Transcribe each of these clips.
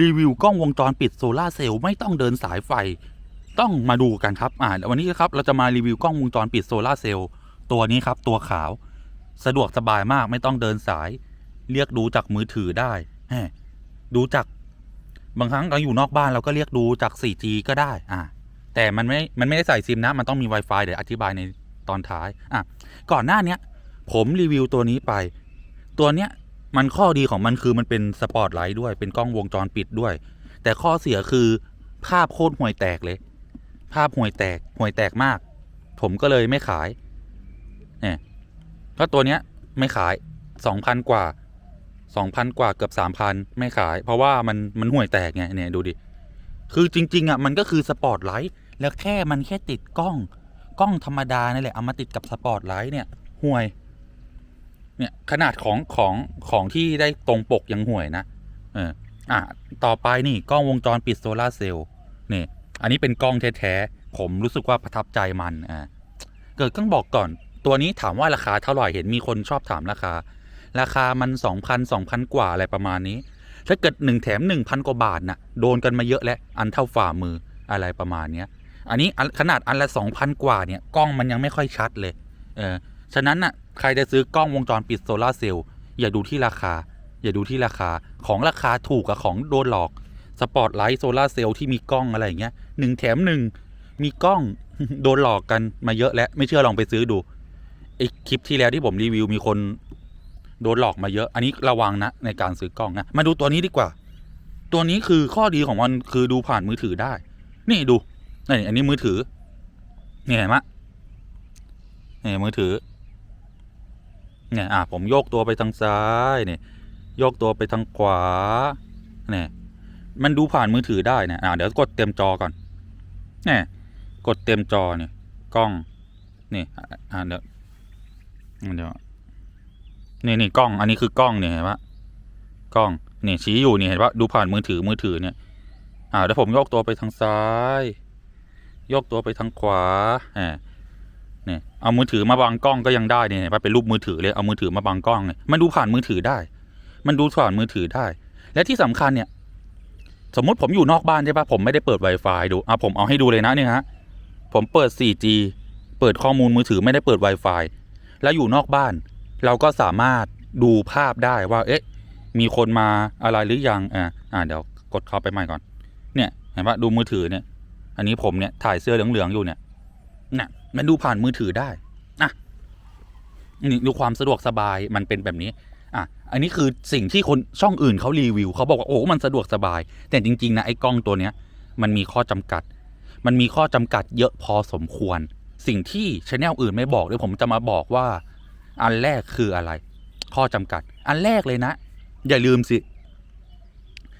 รีวิวกล้องวงจรปิดโซลาเซลล์ไม่ต้องเดินสายไฟ ต้องมาดูกันครับ อ่าวันนี้นะครับเราจะมารีวิวกล้องวงจรปิดโซลาเซลล์ตัวนี้ครับ ตัวขาว สะดวกสบายมากไม่ต้องเดินสาย เรียกดูจากมือถือได้แหมดูจากบางครั้งเราอยู่นอกบ้านเราก็เรียกดูจาก 4G ก็ได้ อ่าแต่มันไม่ มันไม่ได้ใส่ซิมนะ มันต้องมี Wi-Fi เดี๋ยวอธิบายในตอนท้าย อะ ก่อนหน้าเนี้ย ผมรีวิวตัวนี้ไป ตัวเนี้ย มันข้อดีของมันคือมันเป็นสปอตไลท์ด้วยเป็นกล้องวงจรปิดด้วย แต่ข้อเสียคือภาพโคตรห่วยแตกเลย ภาพห่วยแตกห่วยแตกมาก ผมก็เลยไม่ขายเนี่ยก็ตัวเนี้ยไม่ขายสองพันกว่าสองพันกว่าเกือบสามพันไม่ขาย เพราะว่ามันมันห่วยแตกไงเนี่ยดูดิคือจริง ๆอะมันก็คือสปอตไลท์แล้วแค่มันแค่ติดกล้อง กล้องธรรมดานี่แหละเอามาติดกับสปอตไลท์เนี่ยห่วย เนี่ยขนาดของของของที่ได้ตรงปกยังห่วยนะเอออะต่อไปนี่กล้องวงจรปิดโซลาเซลล์นี่อันนี้เป็นกล้องแท้ๆผมรู้สึกว่าประทับใจมันอ่าเกิดต้องบอกก่อนตัวนี้ถามว่าราคาเท่าไหร่เห็นมีคนชอบถามราคา ราคามันสองพันสองพันกว่าอะไรประมาณนี้ ถ้าเกิดหนึ่งแถมหนึ่งพันกว่าบาทน่ะโดนกันมาเยอะแล้วอันเท่าฝ่ามืออะไรประมาณเนี้ยอันนี้ขนาดอันละสองพันกว่าเนี่ยกล้องมันยังไม่ค่อยชัดเลยเออฉะนั้นน่ะ ใครจะซื้อกล้องวงจรปิดโซลาเซลล์อย่าดูที่ราคา อย่าดูที่ราคาของราคาถูกกับของโดนหลอกสปอตไลท์โซลาเซลล์ที่มีกล้องอะไรอย่างเงี้ยหนึ่งแถมหนึ่งมีกล้องโดนหลอกกันมาเยอะแล้วไม่เชื่อลองไปซื้อดูไอคลิปที่แล้วที่ผมรีวิวมีคนโดนหลอกมาเยอะ อันนี้ระวังนะในการซื้อกล้องนะมาดูตัวนี้ดีกว่า ตัวนี้คือข้อดีของมันคือดูผ่านมือถือได้ นี่ดูนี่อันนี้มือถือนี่เห็นไหมนี่มือถือ เนี่ยอะผมโยกตัวไปทางซ้ายเนี่ยโยกตัวไปทางขวาเนี่ยมันดูผ่านมือถือได้นะอะเดี๋ยวกดเต็มจอก่อนเนี่ยกดเต็มจอเนี่ยกล้องนี่อะอะเดี๋ยวเดี๋ยวนี่นี่กล้อง อันนี้คือกล้องเนี่ยเห็นปะกล้องนี่ชี้อยู่นี่เห็นปะดูผ่านมือถือมือถือเนี่ยอ่าเดี๋ยวผมโยกตัวไปทางซ้าย โยกตัวไปทางขวาแหม เนี่ยเอามือถือมาบังกล้องก็ยังได้เนี่ยเห็นปเป็นรูปมือถือเลยเอามือถือมาบังกล้องเนี่ยมันดูผ่านมือถือได้ มันดูผ่านมือถือได้ และที่สำคัญเนี่ย สมมติผมอยู่นอกบ้านใช่ปะผมไม่ได้เปิด Wi-Fi ดูอะผมเอาให้ดูเลยนะเนี่ยฮะผมเปิด 4G เปิดข้อมูลมือถือไม่ได้เปิด Wi-Fi แล้วอยู่นอกบ้าน เราก็สามารถดูภาพได้ว่า เอ๊ะ มีคนมาอะไรหรือยังอ่าอ่าเดี๋ยวกดเข้าไปใหม่ก่อน เนี่ยเห็นปะดูมือถือเนี่ย อันนี้ผมเนี่ยถ่ายเสื้อเหลืองๆอยู่เนี่ยน่ะ มันดูผ่านมือถือได้อะนี่ดูความสะดวกสบายมันเป็นแบบนี้อะอันนี้คือสิ่งที่คนช่องอื่นเขารีวิวเขาบอกว่าโอ้มันสะดวกสบาย แต่จริง ๆ นะ ไอ้กล้องตัวเนี้ย มันมีข้อจำกัด มันมีข้อจำกัดเยอะพอสมควร สิ่งที่ชแนลอื่นไม่บอกเดี๋ยวผมจะมาบอกว่า อันแรกคืออะไร ข้อจำกัด อันแรกเลยนะ อย่าลืมสิ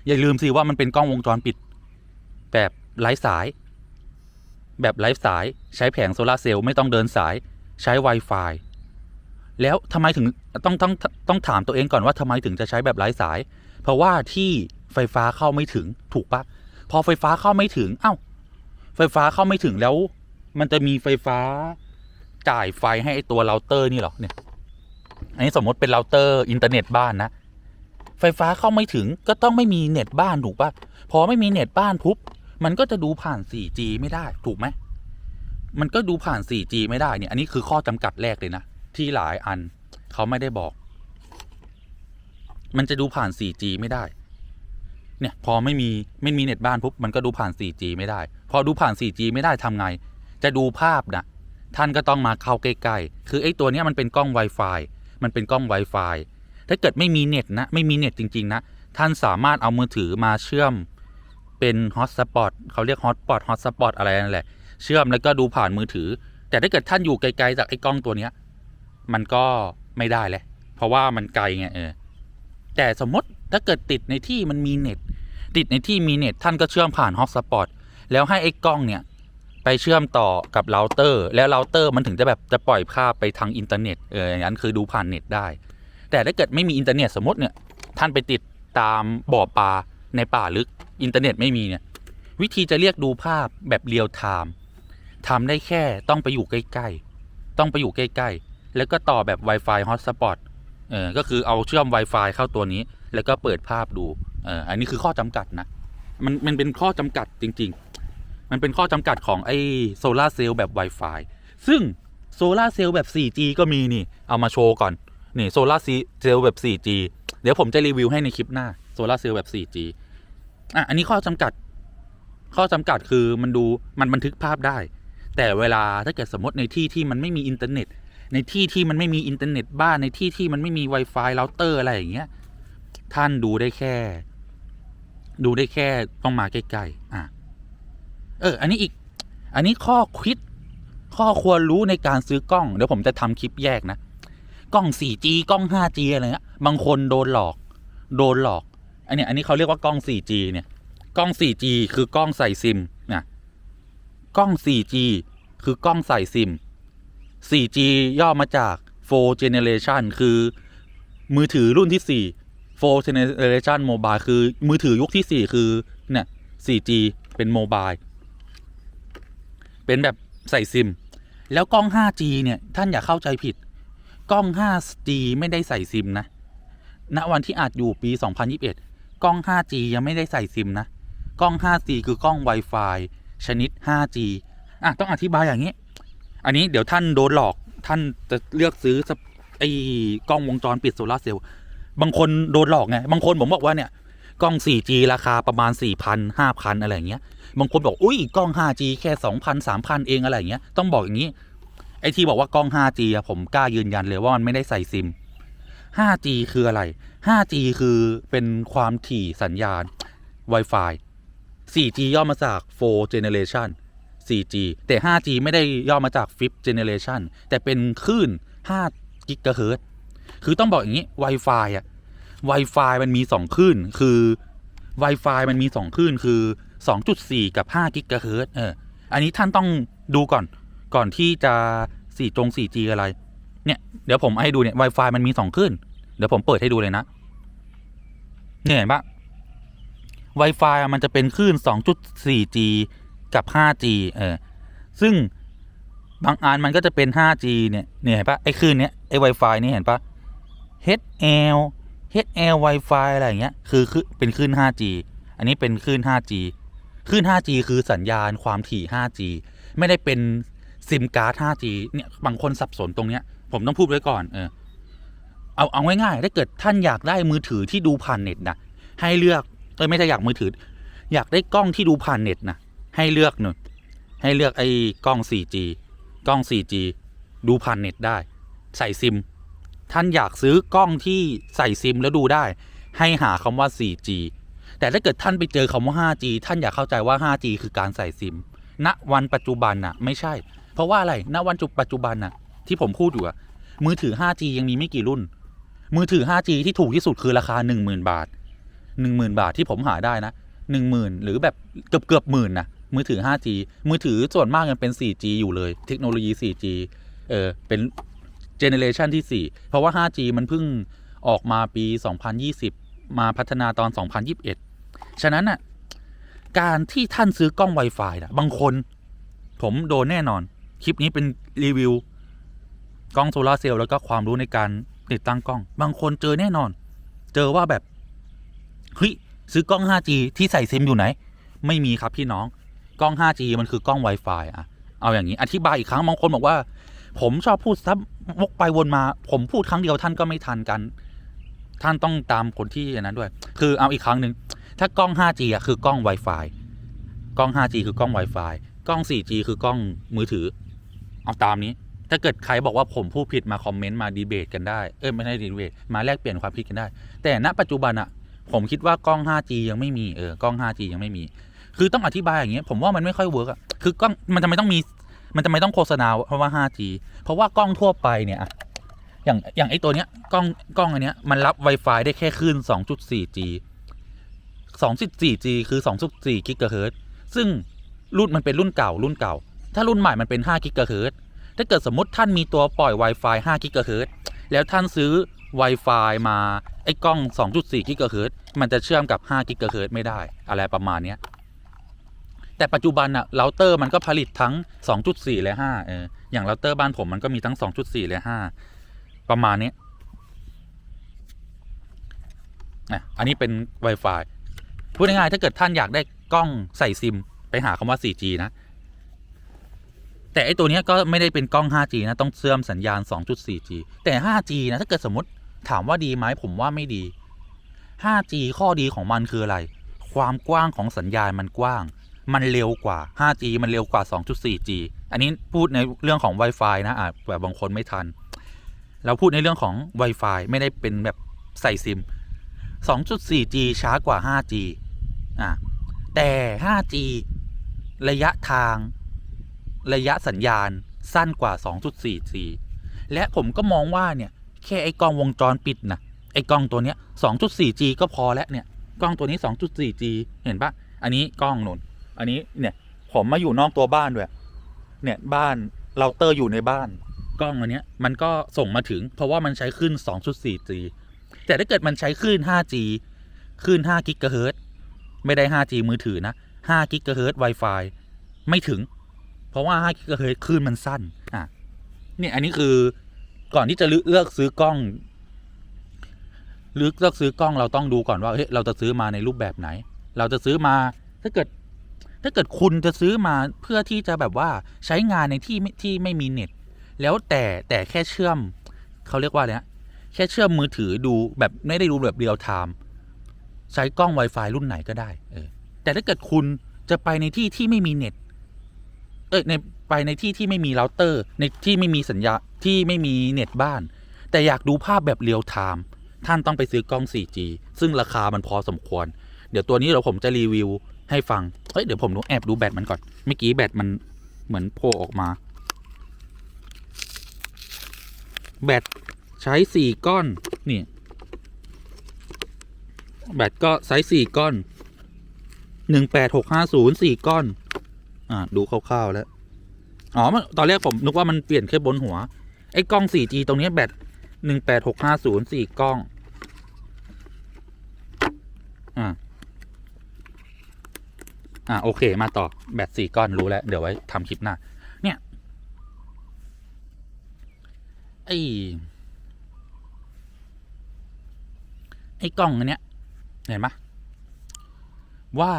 อย่าลืมสิว่ามันเป็นกล้องวงจรปิด แบบไร้สาย แบบไร้สาย ใช้แผงโซลาเซลล์ไม่ต้องเดินสาย ใช้ Wi-Fi แล้วทำไมถึงต้องต้องต้องถามตัวเองก่อนว่าทำไมถึงจะใช้แบบไร้สาย เพราะว่าที่ไฟฟ้าเข้าไม่ถึงถูกปะพอไฟฟ้าเข้าไม่ถึงเอ้า ไฟฟ้าเข้าไม่ถึงแล้ว มันจะมีไฟฟ้าจ่ายไฟให้ไอตัวเราเตอร์นี่หรอเนี่ย อันนี้สมมติเป็นเราเตอร์อินเทอร์เน็ตบ้านนะไฟฟ้าเข้าไม่ถึงก็ต้องไม่มีเน็ตบ้านถูกปะพอไม่มีเน็ตบ้านปุ๊บ มันก็จะดูผ่าน 4G ไม่ได้ถูกไหม มันก็ดูผ่าน 4G ไม่ได้เนี่ย อันนี้คือข้อจำกัดแรกเลยนะ ที่หลายอันเขาไม่ได้บอก มันจะดูผ่าน 4G ไม่ได้ เนี่ย พอไม่มีไม่มีเน็ตบ้านปุ๊บมันก็ดูผ่าน 4G ไม่ได้ พอดูผ่าน 4G ไม่ได้ทำไง จะดูภาพนะท่านก็ต้องมาเข้าใกล้ๆ คือไอ้ตัวนี้มันเป็นกล้อง Wi-Fi มันเป็นกล้อง Wi-Fi ถ้าเกิดไม่มีเน็ตนะ ไม่มีเน็ตจริง ๆ นะ ท่านสามารถเอามือถือมาเชื่อม เป็นฮอตสปอตเขาเรียกฮอตปอตฮอตสปอตอะไรนั่นแหละ เชื่อมแล้วก็ดูผ่านมือถือ แต่ถ้าเกิดท่านอยู่ไกลๆจากไอ้กล้องตัวเนี้ย มันก็ไม่ได้แหละ เพราะว่ามันไกลไงเออแต่สมมติถ้าเกิดติดในที่มันมีเน็ต ติดในที่มีเน็ตท่านก็เชื่อมผ่านฮอตสปอตแล้วให้ไอ้กล้องเนี่ยไปเชื่อมต่อกับเราเตอร์ แล้วเราเตอร์มันถึงจะแบบจะปล่อยภาพไปทางอินเทอร์เน็ตเอออย่างนั้นคือดูผ่านเน็ตได้ แต่ถ้าเกิดไม่มีอินเทอร์เน็ตสมมติเนี่ยท่านไปติดตามบ่อปลา ในป่าลึกอินเทอร์เน็ตไม่มีเนี่ยวิธีจะเรียกดูภาพแบบเรียลไทม์ทำได้แค่ต้องไปอยู่ใกล้ๆ ต้องไปอยู่ใกล้ๆ แล้วก็ต่อแบบ Wi-Fi Hotspot เออก็คือเอาเชื่อม Wi-Fi เข้าตัวนี้ แล้วก็เปิดภาพดูเอออันนี้คือข้อจำกัดนะ มันมันเป็นข้อจำกัดจริง ๆ มันเป็นข้อจำกัดของไอ้โซลาเซลล์แบบ Wi-Fi ซึ่งโซลาเซลล์แบบ 4G ก็มีนี่ เอามาโชว์ก่อน นี่โซลาเซลล์แบบ 4G เดี๋ยวผมจะรีวิวให้ในคลิปหน้าโซลาเซลล์แบบ 4G อะอันนี้ข้อจำกัด ข้อจำกัดคือมันดูมันบันทึกภาพได้ แต่เวลาถ้าเกิดสมมติในที่ที่มันไม่มีอินเทอร์เน็ต ในที่ที่มันไม่มีอินเทอร์เน็ตบ้านในที่ที่มันไม่มี Wi-Fi เราเตอร์อะไรอย่างเงี้ยท่านดูได้แค่ ดูได้แค่ต้องมาใกล้ๆอะเออ อันนี้อีก อันนี้ข้อคิด ข้อควรรู้ในการซื้อกล้อง เดี๋ยวผมจะทำคลิปแยกนะ กล้อง 4G กล้อง 5G อะไรเงี้ย บางคนโดนหลอก โดนหลอก อันนี้อันนี้เขาเรียกว่ากล้อง 4G เนี่ยกล้อง 4G คือกล้องใส่ซิมนะกล้อง 4G คือกล้องใส่ซิม 4G ย่อมาจาก 4 generation คือมือถือรุ่นที่ 4 4 generation mobile คือมือถือยุคที่ 4 คือเนี่ย 4G เป็นโมบายเป็นแบบใส่ซิม แล้วกล้อง 5G เนี่ยท่านอย่าเข้าใจผิด กล้อง 5G ไม่ได้ใส่ซิมนะ ณ วันที่อาจอยู่ปี 2021 ล้อง 5G ยังไม่ได้ใส่ซิมนะ กล้อง 5G คือกล้อง Wi-Fi ชนิด 5G อะต้องอธิบายอย่างนี้ อันนี้เดี๋ยวท่านโดนหลอกท่านจะเลือกซื้อไอ้กล้องวงจรปิดโซลาเซลล์บางคนโดนหลอกไง บางคนผมบอกว่าเนี่ยกล้อง 4G ราคาประมาณ 4,000 5,000 อะไรอย่างเงี้ย บางคนบอก อุ้ยกล้อง 5G แค่ 2,000 3,000 เองอะไรอย่างเงี้ย ต้องบอกอย่างนี้ ไอ้ที่บอกว่ากล้อง 5G อะผมกล้ายืนยันเลยว่ามันไม่ได้ใส่ซิม 5G คืออะไร 5G คือเป็นความถี่สัญญาณ Wi-Fi 4G ย่อมาจาก 4 generation 4G แต่ 5G ไม่ได้ย่อมาจาก 5th generation แต่เป็นคลื่น5 GHz คือต้องบอกอย่างนี้ Wi-Fi อะ Wi-Fi มันมี 2คลื่น คือ Wi-Fi มันมี2คลื่น คือ 2.4 กับ5 GHz เออ อันนี้ท่านต้องดูก่อน ก่อนที่จะ4จง 4G อะไร เนี่ยเดี๋ยวผมให้ดูเนี่ย Wi-Fi มันมี2คลื่นเดี๋ยวผมเปิดให้ดูเลยนะ เนี่ยเห็นปะ Wi-Fi มันจะเป็นคลื่น 2.4G กับ 5G เออ ซึ่งบางอันมันก็จะเป็น 5G เนี่ย เนี่ยเห็นปะไอ้คลื่นเนี้ยไอ้ Wi-Fi นี่เห็นปะ HL HL Wi-Fi อะไรอย่างเงี้ย คือคือเป็นคลื่น 5G อันนี้เป็นคลื่น 5G คลื่น 5G คือสัญญาณความถี่ 5G ไม่ได้เป็นซิมการ์ด 5G เนี่ย บางคนสับสนตรงเนี้ย ผมต้องพูดไว้ก่อน เออ เอาเอาง่ายๆถ้าเกิดท่านอยากได้มือถือที่ดูผ่านเน็ตนะให้เลือกเออไม่ใช่อยากมือถือ อยากได้กล้องที่ดูผ่านเน็ตนะให้เลือกหนึ่งให้เลือกไอ้กล้อง 4G กล้อง 4G ดูผ่านเน็ตได้ ใส่ซิม ท่านอยากซื้อกล้องที่ใส่ซิมแล้วดูได้ ให้หาคำว่า 4G แต่ถ้าเกิดท่านไปเจอคำว่า 5G ท่านอย่าเข้าใจว่า 5G คือการใส่ซิม ณ วันปัจจุบันน่ะ ไม่ใช่ เพราะว่าอะไร ณ วันจุปัจจุบันน่ะ ที่ผมพูดอยู่อะมือถือ 5G ยังมีไม่กี่รุ่น มือถือ 5G ที่ถูกที่สุดคือราคา 10,000 บาท 10,000 บาทที่ผมหาได้นะ 10,000 หรือแบบเกือบเกือบหมื่นนะมือถือ 5G มือถือส่วนมากยังเป็น 4G อยู่เลย เทคโนโลยี 4G เออเป็นเจเนเรชันที่ 4 เพราะว่า 5G มันเพิ่งออกมาปี 2020 มาพัฒนาตอน 2021 ฉะนั้นน่ะการที่ท่านซื้อกล้อง Wi-Fi นะบางคน ผมโดนแน่นอน คลิปนี้เป็นรีวิว กล้องโซลาร์เซลล์แล้วก็ความรู้ในการติดตั้งกล้อง บางคนเจอแน่นอน เจอว่าแบบเฮ้ยซื้อกล้อง 5G ที่ใส่ซิมอยู่ไหน ไม่มีครับพี่น้อง กล้อง 5G มันคือกล้อง Wi-Fi อะเอาอย่างนี้อธิบายอีกครั้งบางคนบอกว่า ผมชอบพูดซ้ำวกไปวนมา ผมพูดครั้งเดียวท่านก็ไม่ทันกัน ท่านต้องตามคนที่อันนั้นด้วย คือเอาอีกครั้งหนึ่งถ้ากล้อง 5G อะคือกล้อง Wi-Fi กล้อง 5G คือกล้อง Wi-Fi กล้อง 4G คือกล้องมือถือ เอาตามนี้ ถ้าเกิดใครบอกว่าผมพูดผิดมาคอมเมนต์มาดีเบตกันได้เอ้ยไม่ใช่ดีเบตมาแลกเปลี่ยนความคิดกันได้ แต่ณปัจจุบันอะผมคิดว่ากล้อง 5G ยังไม่มีเออกล้อง 5G ยังไม่มี คือต้องอธิบายอย่างเงี้ยผมว่ามันไม่ค่อยเวิร์กอะคือกล้องมันจะไม่ต้องมีมันจะไม่ต้องโฆษณาเพราะว่า 5G เพราะว่ากล้องทั่วไปเนี่ยอย่างอย่างไอตัวเนี้ยกล้องกล้องอันเนี้ยมันรับ Wi-Fi ได้แค่คลื่น 2.4G 2.4G คือ 2.4 GHz ซึ่งรุ่นมันเป็นรุ่นเก่ารุ่นเก่า ถ้ารุ่นใหม่มันเป็น5 GHz ถ้าเกิดสมมติท่านมีตัวปล่อย Wi-Fi 5 GHz แล้วท่านซื้อ Wi-Fi มาไอ้กล้อง 2.4 GHz มันจะเชื่อมกับ5 GHz ไม่ได้อะไรประมาณนี้แต่ปัจจุบันอะเราเตอร์มันก็ผลิตทั้ง 2.4 และ 5 เอออย่างเราเตอร์บ้านผมมันก็มีทั้ง 2.4 และ 5 ประมาณนี้อะอันนี้เป็น Wi-Fi พูดง่ายๆถ้าเกิดท่านอยากได้กล้องใส่ซิม ไปหาคำว่า 4G นะ แต่ไอตัวนี้ก็ไม่ได้เป็นกล้อง 5G นะ ต้องเชื่อมสัญญาณ 2.4G แต่ 5G นะถ้าเกิดสมมติถามว่าดีไหมผมว่าไม่ดี 5G ข้อดีของมันคืออะไร ความกว้างของสัญญาณมันกว้าง มันเร็วกว่า 5G มันเร็วกว่า 2.4G อันนี้พูดในเรื่องของ Wi-Fi นะอาจแบบบางคนไม่ทัน เราพูดในเรื่องของ Wi-Fi ไม่ได้เป็นแบบใส่ซิม 2.4G ช้ากว่า 5G อะแต่ 5G ระยะทาง ระยะสัญญาณสั้นกว่า 2.4G และผมก็มองว่าเนี่ยแค่ไอ้กล้องวงจรปิดนะไอ้กล้องตัวเนี้ย 2.4G ก็พอแล้วเนี่ยกล้องตัวนี้ 2.4G เห็นปะอันนี้กล้องนนอันนี้เนี่ยผมมาอยู่นอกตัวบ้านด้วยเนี่ยบ้านเราเตอร์อยู่ในบ้าน กล้องอันเนี้ยมันก็ส่งมาถึง เพราะว่ามันใช้ขึ้น 2.4G แต่ถ้าเกิดมันใช้คลื่น 5G คลื่น5กิกะเฮิรตไม่ได้ 5G มือถือนะ5กิกะเฮิรต Wi-Fi ไม่ถึง ราะว่า5กิกะเฮิรตซ์คลื่นมันสั้นอะเนี่ยอันนี้คือก่อนที่จะเลือกซื้อกล้องเลือกเลือกซื้อกล้องเราต้องดูก่อนว่าเฮ้ยเราจะซื้อมาในรูปแบบไหน เราจะซื้อมาถ้าเกิด ถ้าเกิดคุณจะซื้อมาเพื่อที่จะแบบว่าใช้งานในที่ที่ไม่มีเน็ต แล้วแต่แต่แค่เชื่อมเขาเรียกว่าอะไรนะแค่เชื่อมมือถือดูแบบไม่ได้ดูแบบเรียลไทม์ใช้กล้อง Wi-Fi รุ่นไหนก็ได้เออแต่ถ้าเกิดคุณจะไปในที่ที่ไม่มีเน็ต เอ้ยในไปในที่ที่ไม่มีเราเตอร์ ในที่ไม่มีสัญญาที่ไม่มีเน็ตบ้าน แต่อยากดูภาพแบบเรียลไทม์ท่านต้องไปซื้อกล้อง 4G ซึ่งราคามันพอสมควร เดี๋ยวตัวนี้เราผมจะรีวิวให้ฟัง เฮ้ย เดี๋ยวผมดูแอบดูแบตมันก่อน เมื่อกี้แบตมันเหมือนโผล่ออกมา แบตใช้สี่ก้อน นี่ แบตก็ไซส์สี่ก้อนหนึ่งแปดหกห้าศูนย์สี่ก้อน อ่าดูคร่าวๆแล้ว อ๋อมันตอนแรกผมนึกว่ามันเปลี่ยนแค่บนหัว ไอ้กล้อง 4G ตรงนี้แบตหนึ่งแปดหกห้าศูนย์สี่กล้อง อ่าอ่าโอเค มาต่อแบตสี่ก้อนรู้แล้ว เดี๋ยวไว้ทำคลิปหน้า เนี่ย ไอ้ไอ้กล้องอันเนี้ย เห็นไหมว่า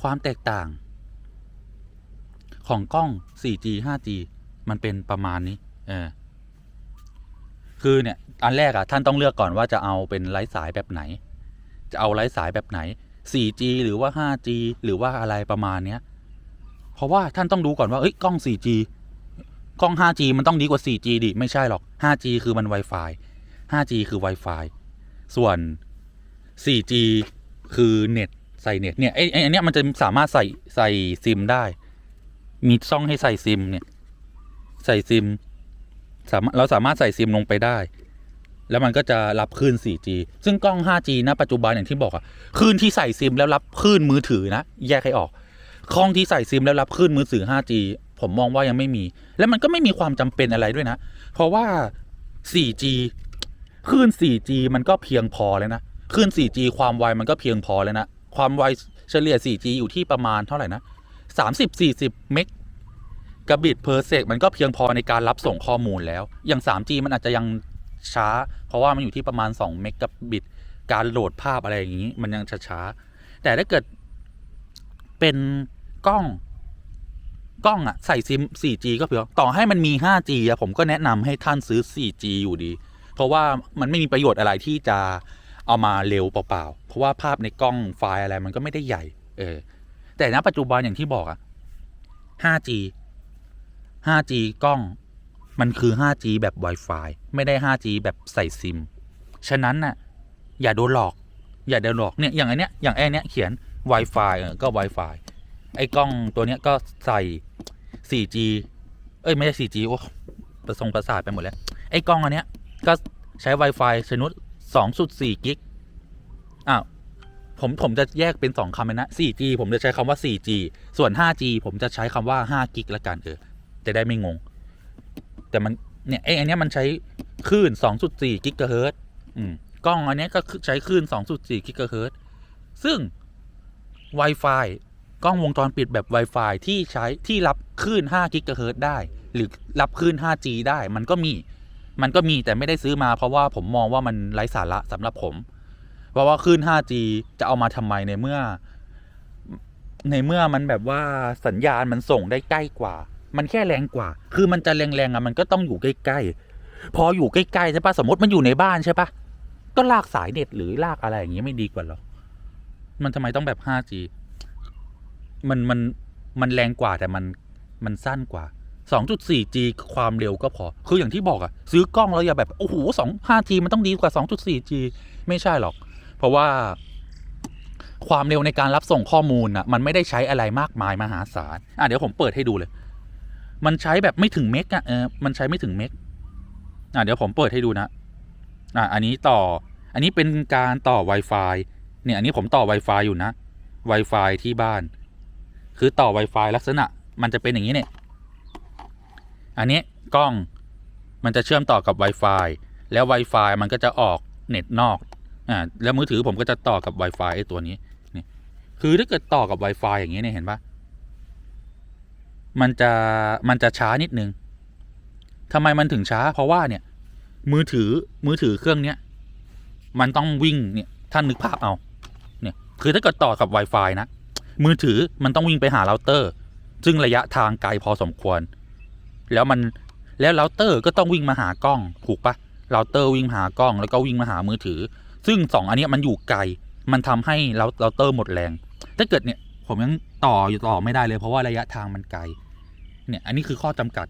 ความแตกต่าง ของกล้อง 4G 5G มันเป็นประมาณนี้ เออ คือเนี่ย อันแรกอะท่านต้องเลือกก่อนว่าจะเอาเป็นไร้สายแบบไหน จะเอาไร้สายแบบไหน 4G หรือว่า 5G หรือว่าอะไรประมาณเนี้ย เพราะว่าท่านต้องดูก่อนว่า เอ้ย กล้อง 4G กล้อง 5G มันต้องดีกว่า 4G ดิ ไม่ใช่หรอก 5G คือมัน Wi-Fi 5G คือ Wi-Fi ส่วน 4G คือเน็ตใส่เน็ตเนี่ยไอ้ไอ้อันเนี้ยมันจะสามารถใส่ใส่ซิมได้ มีช่องให้ใส่ซิมเนี่ยใส่ซิมสามารถเราสามารถใส่ซิมลงไปได้ แล้วมันก็จะรับคลื่น 4G ซึ่งกล้อง 5G นะปัจจุบันอย่างที่บอกอะคลื่นที่ใส่ซิมแล้วรับคลื่นมือถือนะแยกให้ออกกล้องที่ใส่ซิมแล้วรับคลื่นมือถือ 5G ผมมองว่ายังไม่มี แล้วมันก็ไม่มีความจำเป็นอะไรด้วยนะ เพราะว่า 4G คลื่น 4G มันก็เพียงพอแล้วนะคลื่น 4G ความไวมันก็เพียงพอแล้วนะ ความไวเฉลี่ย 4G อยู่ที่ประมาณเท่าไหร่นะ 30-40 เมกกะบิตเพอร์เซกมันก็เพียงพอในการรับส่งข้อมูลแล้ว อย่าง 3G มันอาจจะยังช้า เพราะว่ามันอยู่ที่ประมาณ 2 เมกะบิต การโหลดภาพอะไรอย่างนี้ มันยังช้าๆแต่ถ้าเกิดเป็นกล้องกล้องอะใส่ซิม 4G ก็เพียงต่อให้มันมี 5G อะผมก็แนะนำให้ท่านซื้อ 4G อยู่ดี เพราะว่ามันไม่มีประโยชน์อะไรที่จะเอามาเร็วเปล่าๆ เพราะว่าภาพในกล้องไฟล์อะไรมันก็ไม่ได้ใหญ่ เออ แต่ณปัจจุบันอย่างที่บอกอะ 5G 5G กล้องมันคือ 5G แบบ Wi-Fi ไม่ได้ 5G แบบใส่ซิม ฉะนั้นน่ะ อย่าโดนหลอก อย่าโดนหลอกเนี่ยอย่างไอเนี้ยอย่างไอเนี้ยเขียน Wi-Fi เออก็ Wi-Fi ไอ้กล้องตัวเนี้ยก็ใส่ 4G เอ้ย ไม่ใช่ 4G โอ้ประสงประสาทไปหมดแล้ว ไอ้กล้องอันเนี้ยก็ใช้ Wi-Fi ชนุด2.4 กิก อ้าว ผมผมจะแยกเป็น 2คำเลยนะ 4G ผมจะใช้คำว่า 4G ส่วน 5G ผมจะใช้คำว่า5กิกละกันเออจะได้ไม่งง แต่มันเนี่ยไอ้อันนี้มันใช้คลื่น 2.4กิกะเฮิรตซ์อืมกล้องอันนี้ก็ใช้คลื่น 2.4กิกะเฮิรตซ์ซึ่ง Wi-Fi กล้องวงจรปิดแบบ Wi-Fi ที่ใช้ที่รับคลื่น5กิกะเฮิรตซ์ได้ หรือรับคลื่น 5G ได้ มันก็มี มันก็มีแต่ไม่ได้ซื้อมาเพราะว่าผมมองว่ามันไร้สาระสำหรับผม เพราะว่าคลื่น 5G จะเอามาทำไมในเมื่อ ในเมื่อมันแบบว่าสัญญาณมันส่งได้ใกล้กว่า มันแค่แรงกว่า คือมันจะแรงๆอะมันก็ต้องอยู่ใกล้ๆ พออยู่ใกล้ๆใช่ปะสมมติมันอยู่ในบ้านใช่ปะก็ลากสายเน็ตหรือลากอะไรอย่างเงี้ยไม่ดีกว่าหรอ มันทำไมต้องแบบ 5G มันมันมันแรงกว่าแต่มันมันสั้นกว่า 2.4G ความเร็วก็พอ คืออย่างที่บอกอะซื้อกล้องแล้วอย่าแบบ โอ้โห2 5G มันต้องดีกว่า 2.4G ไม่ใช่หรอก เพราะว่าความเร็วในการรับส่งข้อมูลน่ะมันไม่ได้ใช้อะไรมากมายมหาศาลอะเดี๋ยวผมเปิดให้ดูเลย มันใช้แบบไม่ถึงเมกอะเออมันใช้ไม่ถึงเมกอะเดี๋ยวผมเปิดให้ดูนะอะอันนี้ต่อ อันนี้เป็นการต่อ Wi-Fi เนี่ย อันนี้ผมต่อ Wi-Fi อยู่นะ Wi-Fi ที่บ้าน คือต่อ Wi-Fi ลักษณะ มันจะเป็นอย่างนี้เนี่ย อันนี้กล้องมันจะเชื่อมต่อกับ Wi-Fi แล้ว Wi-Fi มันก็จะออกเน็ตนอก อ่าแล้วมือถือผมก็จะต่อกับ Wi-Fi ไอ้ตัวนี้นี่คือถ้าเกิดต่อกับ Wi-Fi อย่างนี้เนี่ยเห็นปะมันจะมันจะช้านิดนึงทำไมมันถึงช้า เพราะว่าเนี่ย มือถือมือถือเครื่องเนี้ยมันต้องวิ่งเนี่ยท่านนึกภาพเอา เนี่ย คือถ้าเกิดต่อกับ Wi-Fi นะ มือถือมันต้องวิ่งไปหาเราเตอร์ ซึ่งระยะทางไกลพอสมควร แล้วมันแล้วเราเตอร์ก็ต้องวิ่งมาหากล้อง ถูกปะเราเตอร์วิ่งมาหากล้อง แล้วก็วิ่งมาหามือถือ ซึ่งสองอันนี้มันอยู่ไกล มันทำให้เราเราเตอร์หมดแรง ถ้าเกิดเนี่ยผมยังต่ออยู่ต่อไม่ได้เลย เพราะว่าระยะทางมันไกล เนี่ยอันนี้คือข้อจำกัด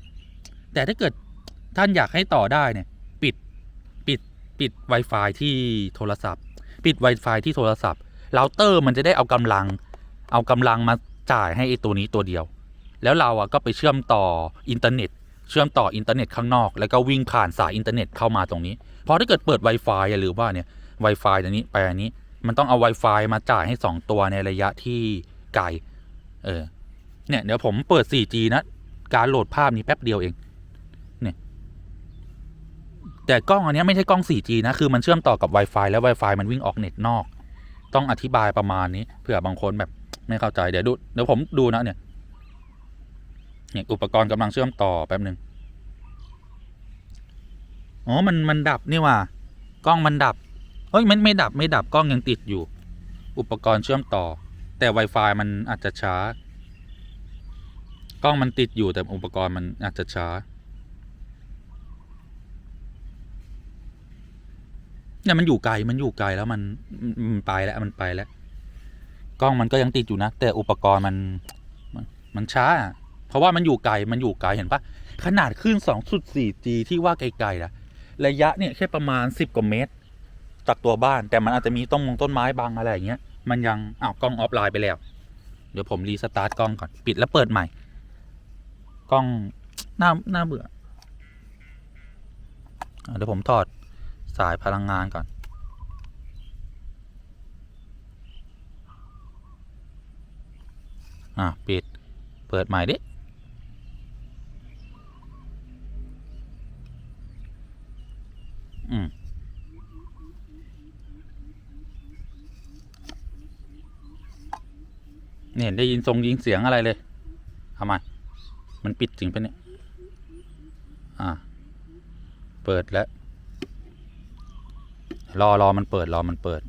แต่ถ้าเกิดท่านอยากให้ต่อได้เนี่ย ปิดปิดปิด Wi-Fi ที่โทรศัพท์ ปิด Wi-Fi ที่โทรศัพท์เราเตอร์มันจะได้เอากำลัง เอากำลังมาจ่ายให้ไอ้ตัวนี้ตัวเดียว แล้วเราอะก็ไปเชื่อมต่ออินเทอร์เน็ต เชื่อมต่ออินเทอร์เน็ตข้างนอก แล้วก็วิ่งผ่านสายอินเทอร์เน็ตเข้ามาตรงนี้ เพราะถ้าเกิดเปิด Wi-Fi อย่าลืมว่าเนี่ย Wi-Fi ตัวนี้ไปอันนี้ มันต้องเอา Wi-Fi มาจ่ายให้ 2 ตัวในระยะที่ไกล เออ เนี่ยเดี๋ยวผมเปิด 4G นะ การโหลดภาพนี้แป๊บเดียวเอง เนี่ย แต่กล้องอันนี้ไม่ใช่กล้อง 4G นะ คือมันเชื่อมต่อกับ Wi-Fi แล้ว Wi-Fi มันวิ่งออกเน็ตนอก ต้องอธิบายประมาณนี้เผื่อบางคนแบบไม่เข้าใจ เดี๋ยวดู เดี๋ยวผมดูนะเนี่ย เนี่ยอุปกรณ์กำลังเชื่อมต่อแป๊บหนึ่งอ๋อ มัน มันดับนี่ว่า กล้องมันดับ เฮ้ยมันไม่ดับไม่ดับกล้องยังติดอยู่ อุปกรณ์เชื่อมต่อ แต่ Wi-Fi มันอาจจะช้า กล้องมันติดอยู่แต่อุปกรณ์มันอาจจะช้าเนี่ยมันอยู่ไกลมันอยู่ไกลแล้วมันมันไปแล้วมันไปแล้ว กล้องมันก็ยังติดอยู่นะ แต่อุปกรณ์มันมันช้า เพราะว่ามันอยู่ไกลมันอยู่ไกลเห็นปะขนาดขึ้น 2.4G ที่ว่าไกลๆนะระยะเนี่ยแค่ประมาณ 10 กว่าเมตร จากตัวบ้านแต่มันอาจจะมีต้นมงต้นไม้บางอะไรอย่างเงี้ยมันยังอ้าวกล้องออฟไลน์ไปแล้ว เดี๋ยวผมรีสตาร์ทกล้องก่อนปิดแล้วเปิดใหม่ กล้องหน่าหน่าเบื่อเดี๋ยวผมถอดสายพลังงานก่อน อะปิดเปิดใหม่ดิ อืม เนี่ยได้ยินทรงยิงเสียงอะไรเลยทำไมมันปิดจริงปะเนี่ย อ่า เปิดแล้ว รอรอมันเปิด รอมันเปิด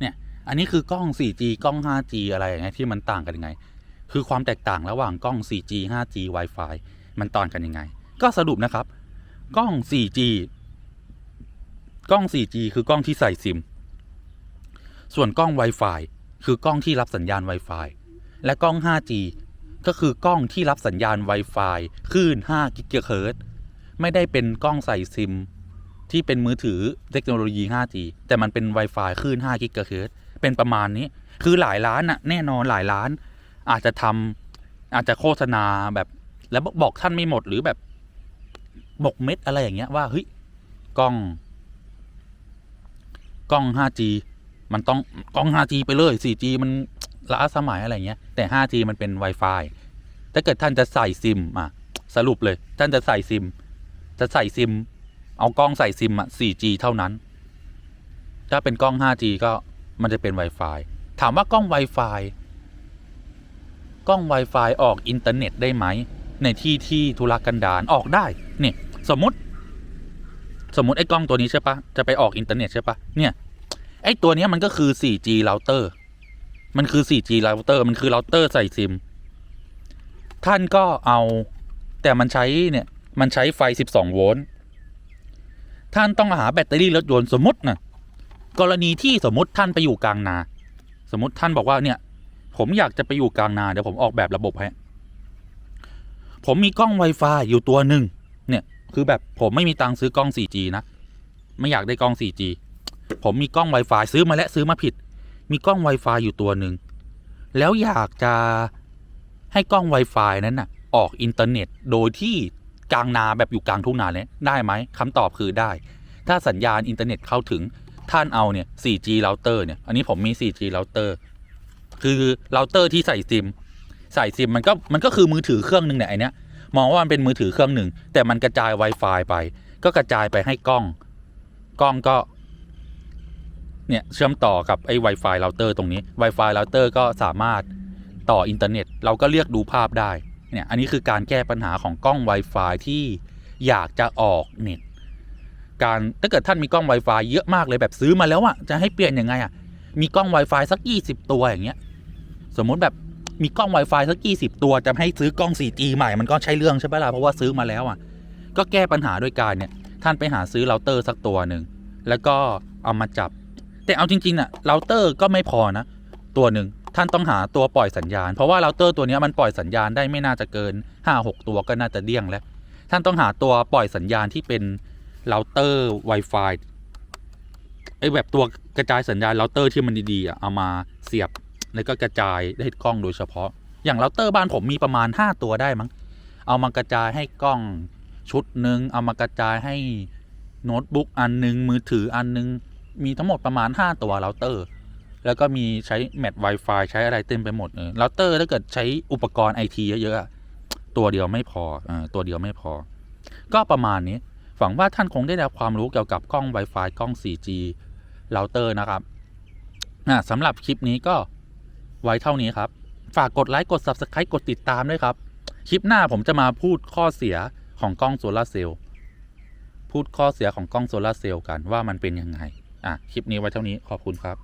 เนี่ย อันนี้คือกล้อง 4G กล้อง 5G อะไรอย่างเงี้ยที่มันต่างกันยังไง คือความแตกต่างระหว่างกล้อง 4G 5G Wi-Fi มันต่างกันยังไง ก็สรุปนะครับ กล้อง 4G กล้อง 4G คือกล้องที่ใส่ซิม ส่วนกล้อง Wi-Fi คือกล้องที่รับสัญญาณ Wi-Fi และกล้อง 5G ก็คือกล้องที่รับสัญญาณ Wi-Fi คลื่น5กิกะเฮิรตซ์ไม่ได้เป็นกล้องใส่ซิม ที่เป็นมือถือเทคโนโลยี 5G แต่มันเป็น Wi-Fi คลื่น5กิกะเฮิรตซ์เป็นประมาณนี้ คือหลายล้านน่ะแน่นอนหลายล้าน อาจจะทำอาจจะโฆษณาแบบแล้วบอกท่านไม่หมดหรือแบบบกเม็ดอะไรอย่างเงี้ยว่าเฮ้ยกล้อง กล้อง 5G มันต้องกล้อง 5G ไปเลย 4G มันล้าสมัยอะไรเงี้ย แต่ 5G มันเป็น Wi-Fi ถ้าเกิดท่านจะใส่ซิมอะสรุปเลย ท่านจะใส่ซิม จะใส่ซิม เอากล้องใส่ซิมอะ 4G เท่านั้น ถ้าเป็นกล้อง 5G ก็มันจะเป็น Wi-Fi ถามว่ากล้อง Wi-Fi กล้อง Wi-Fi ออกอินเทอร์เน็ตได้ไหม ในที่ที่ธุรกันดารออกได้เนี่ยสมมติ สมมติไอ้กล้องตัวนี้ใช่ปะจะไปออกอินเทอร์เน็ตใช่ปะเนี่ย ไอ้ตัวนี้มันก็คือ 4G เราเตอร์มันคือ 4G เราเตอร์มันคือเราเตอร์ใส่ซิม ท่านก็เอาแต่มันใช้เนี่ย มันใช้ไฟ 12 โวลต์ ท่านต้องหาแบตเตอรี่รถยนต์สมมตินะกรณีที่สมมติท่านไปอยู่กลางนา สมมติท่านบอกว่าเนี่ย ผมอยากจะไปอยู่กลางนา เดี๋ยวผมออกแบบระบบให้ ผมมีกล้อง Wi-Fi อยู่ตัวหนึ่งเนี่ย คือแบบผมไม่มีตังค์ซื้อกล้อง 4G นะ ไม่อยากได้กล้อง 4G ผมมีกล้อง Wi-Fi ซื้อมาแล้วซื้อมาผิด มีกล้อง Wi-Fi อยู่ตัวหนึ่งแล้วอยากจะให้กล้อง Wi-Fi นั้นน่ะ ออกอินเทอร์เน็ตโดยที่กลางนาแบบอยู่กลางทุ่งนาเนี่ยได้ไหมคำตอบคือได้ ถ้าสัญญาณอินเทอร์เน็ตเข้าถึงท่านเอาเนี่ย 4G เราเตอร์เนี่ย อันนี้ผมมี 4G เราเตอร์คือเราเตอร์ที่ใส่ซิม ใส่ซิมมันก็มันก็คือมือถือเครื่องหนึ่งเนี่ยไอเนี้ยมองว่ามันเป็นมือถือเครื่องหนึ่งแต่มันกระจาย Wi-Fi ไป ก็กระจายไปให้กล้อง กล้องก็ เนี่ยเชื่อมต่อกับไอ้ Wi-Fi เราเตอร์ตรงนี้ Wi-Fi เราเตอร์ก็สามารถต่ออินเทอร์เน็ต เราก็เรียกดูภาพได้เนี่ยอันนี้คือการแก้ปัญหาของกล้อง Wi-Fi ที่อยากจะออกเน็ตการถ้าเกิดท่านมีกล้อง Wi-Fi เยอะมากเลยแบบซื้อมาแล้วอะจะให้เปลี่ยนยังไงอะมีกล้อง Wi-Fi สัก 20 ตัวอย่างเงี้ยสมมุติแบบมีกล้อง Wi-Fi สัก 20 ตัวจะให้ซื้อกล้อง 4G ใหม่มันก็ใช่เรื่องใช่ปะล่ะเพราะว่าซื้อมาแล้วอะก็แก้ปัญหาด้วยการเนี่ยท่านไปหาซื้อเราเตอร์สักตัวหนึ่งแล้วก็เอามาจับ แต่เอาจริงๆน่ะเราเตอร์ก็ไม่พอนะตัวหนึ่งท่านต้องหาตัวปล่อยสัญญาณ เพราะว่าเราเตอร์ตัวนี้มันปล่อยสัญญาณได้ไม่น่าจะเกิน 5-6 ตัวก็น่าจะเดี่ยงแล้ว ท่านต้องหาตัวปล่อยสัญญาณที่เป็นเราเตอร์ Wi-Fi ไอ้แบบตัวกระจายสัญญาณเราเตอร์ที่มันดีๆอะเอามาเสียบแล้วก็กระจายให้กล้องโดยเฉพาะ อย่างเราเตอร์บ้านผมมีประมาณ 5 ตัวได้มั้งเอามากระจายให้กล้องชุดหนึ่งเอามากระจายให้โน้ตบุ๊กอันหนึงมือถืออันหนึง มีทั้งหมดประมาณ 5 ตัวเราเตอร์ แล้วก็มีใช้แมท Wi-Fi ใช้อะไรเต็มไปหมดเออเราเตอร์ถ้าเกิดใช้อุปกรณ์ไอทีเยอะๆอะตัวเดียวไม่พออตัวเดียวไม่พอ ก็ประมาณนี้หวังว่าท่านคงได้รับความรู้เกี่ยวกับกล้อง Wi-Fi กล้อง 4G เราเตอร์นะครับอะสำหรับคลิปนี้ก็ไว้เท่านี้ครับ ฝากกดไลค์กด Subscribe กดติดตามด้วยครับ คลิปหน้าผมจะมาพูดข้อเสียของกล้องโซลาเซลล์พูดข้อเสียของกล้องโซลาเซลล์กันว่ามันเป็นยังไง อะคลิปนี้ไว้เท่านี้ขอบคุณครับ